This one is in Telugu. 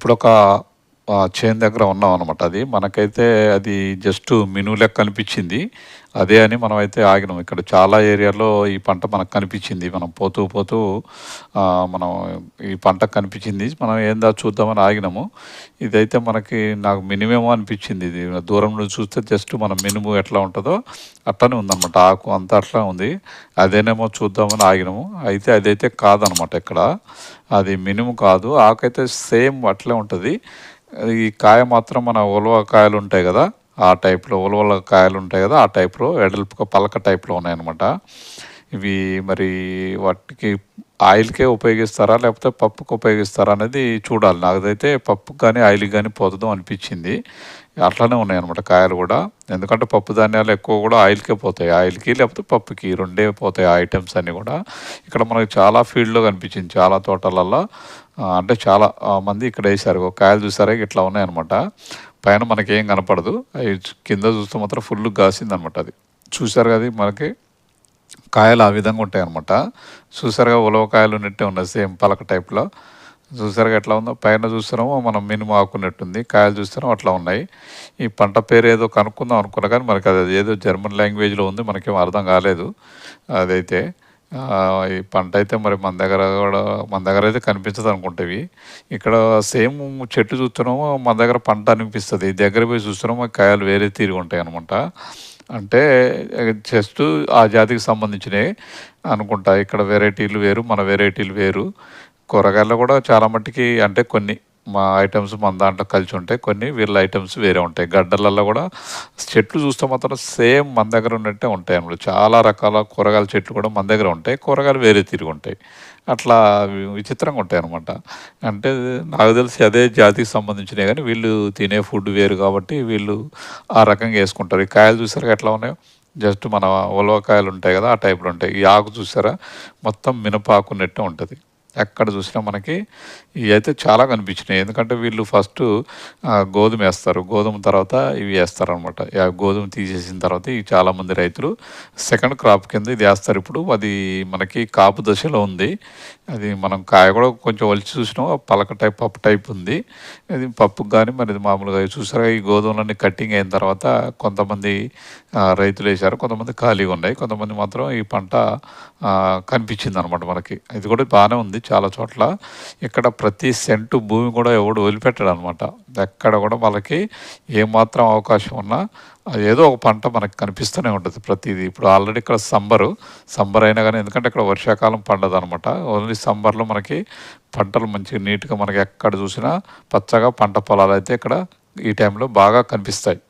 ఇప్పుడు ఒక ఆ, చేను దగ్గర ఉన్నాం అనమాట అది మనకైతే అది జస్ట్ మినువు లెక్క కనిపించింది. అదే అని మనం అయితే ఆగినాం. ఇక్కడ చాలా ఏరియాలో ఈ పంట మనకు కనిపించింది. మనం పోతూ పోతూ మనం ఈ పంట కనిపించింది. మనం ఏందా చూద్దామని ఆగినాము. ఇదైతే మనకి నాకు మినిమం అనిపించింది. ఇది దూరం నుంచి చూస్తే జస్ట్ మన మినుము ఎట్లా ఉంటుందో అట్లానే ఉందన్నమాట. ఆకు అంతా అట్లా ఉంది. అదేనేమో చూద్దామని ఆగినాము. అయితే అదైతే కాదనమాట ఇక్కడ అది మినుము కాదు. ఆకైతే సేమ్ అట్లే ఉంటుంది. ఈ కాయ మాత్రం మన ఉలవ కాయలు ఉంటాయి కదా ఆ టైప్లో ఉలవల కాయలు ఉంటాయి కదా ఆ టైప్లో ఎడల్పు పలక టైప్లో ఉన్నాయన్నమాట. ఇవి మరి వాటికి ఆయిల్కే ఉపయోగిస్తారా లేకపోతే పప్పుకి ఉపయోగిస్తారా అనేది చూడాలి. నాకైతే పప్పుకి కానీ ఆయిల్కి కానీ పోతుందో అనిపించింది. అట్లానే ఉన్నాయి అనమాట కాయలు కూడా. ఎందుకంటే పప్పు ధాన్యాలు ఎక్కువ కూడా ఆయిల్కే పోతాయి. ఆయిల్కి లేకపోతే పప్పుకి రెండే పోతాయి ఆ ఐటమ్స్ అన్నీ కూడా. ఇక్కడ మనకి చాలా ఫీల్డ్లో కనిపించింది చాలా తోటలలో అంటే చాలా మంది ఇక్కడ వేసారు కాయలు చూసారా? ఇట్లా ఉన్నాయన్నమాట. పైన మనకేం కనపడదు. అవి కింద చూస్తే మాత్రం ఫుల్ కాసిందనమాట అది. చూసారు కదా మనకి? కాయలు ఆ విధంగా ఉంటాయి అనమాట చూసారుగా ఉలవకాయలు ఉన్నట్టే ఉన్నాయి సేమ్ పలక టైప్లో. చూసారుగా ఎట్లా ఉందో పైన చూస్తున్నామో మనం మినుము ఆకున్నట్టుంది కాయలు చూస్తున్నాం అట్లా ఉన్నాయి. ఈ పంట పేరు ఏదో కనుక్కుందాం అనుకున్నా కానీ మనకి అది ఏదో జర్మన్ లాంగ్వేజ్లో ఉంది మనకేం అర్థం కాలేదు. అదైతే ఈ పంట అయితే మరి మన దగ్గర కూడా మన దగ్గర అయితే కనిపించదు అనుకుంటేవి ఇక్కడ సేమ్ చెట్టు చూస్తున్నామో మన దగ్గర పంట అనిపిస్తుంది. దగ్గర పోయి చూస్తున్నామో కాయలు వేరే తీరు ఉంటాయి అనమాట అంటే జస్ట్ ఆ జాతికి సంబంధించినవి అనుకుంటా. ఇక్కడ వెరైటీలు వేరు మన వెరైటీలు వేరు. కూరగాయలు కూడా చాలా మట్టుకి అంటే కొన్ని మా ఐటమ్స్ మన దాంట్లో కలిసి ఉంటాయి. కొన్ని వీళ్ళ ఐటమ్స్ వేరే ఉంటాయి. గడ్డలలో కూడా చెట్లు చూస్తే మాత్రం సేమ్ మన దగ్గర ఉన్నట్టే ఉంటాయి అన్నమాట. చాలా రకాల కూరగాయల చెట్లు కూడా మన దగ్గర ఉంటాయి. కూరగాయలు వేరే తిరిగి ఉంటాయి. అట్లా విచిత్రంగా ఉంటాయి అనమాట అంటే నాకు తెలిసి అదే జాతికి సంబంధించినవి కానీ వీళ్ళు తినే ఫుడ్ వేరు కాబట్టి వీళ్ళు ఆ రకంగా వేసుకుంటారు. ఈ కాయలు చూసారు ఎట్లా ఉన్నాయో? జస్ట్ మన ఉలవకాయలు ఉంటాయి కదా ఆ టైప్లో ఉంటాయి. ఈ ఆకు చూసారా? మొత్తం మినపాకున్నట్టే ఉంటుంది. ఎక్కడ చూసినా మనకి ఇవి అయితే చాలా కనిపించినాయి. ఎందుకంటే వీళ్ళు ఫస్ట్ గోధుమ వేస్తారు. గోధుమ తర్వాత ఇవి వేస్తారు అనమాట గోధుమ తీసేసిన తర్వాత ఇవి చాలామంది రైతులు సెకండ్ క్రాప్ కింద ఇది వేస్తారు. ఇప్పుడు అది మనకి కాపు దశలో ఉంది. అది మనం కాయ కూడా కొంచెం ఒలిచి చూసినాం. పలక టైప్ పప్పు టైప్ ఉంది. ఇది పప్పు కానీ మరి ఇది మామూలుగా చూసారా? ఈ గోధుమలన్నీ కట్టింగ్ అయిన తర్వాత కొంతమంది రైతులు వేశారు. కొంతమంది ఖాళీగా ఉన్నాయి. కొంతమంది మాత్రం ఈ పంట కనిపించింది అనమాట మనకి. ఇది కూడా బాగానే ఉంది. చాలా చోట్ల ఇక్కడ ప్రతి సెంటు భూమి కూడా ఎవడు వదిలిపెట్టాడు అనమాట ఎక్కడ కూడా వాళ్ళకి ఏమాత్రం అవకాశం ఉన్నా ఏదో ఒక పంట మనకి కనిపిస్తూనే ఉంటుంది ప్రతిదీ. ఇప్పుడు ఆల్రెడీ ఇక్కడ సంబరు సంబర్ అయినా కానీ ఎందుకంటే ఇక్కడ వర్షాకాలం పండదు అనమాట ఓన్లీ సంబర్లో మనకి పంటలు మంచిగా నీట్గా మనకి ఎక్కడ చూసినా పచ్చగా పంట పొలాలు అయితే ఇక్కడ ఈ టైంలో బాగా కనిపిస్తాయి.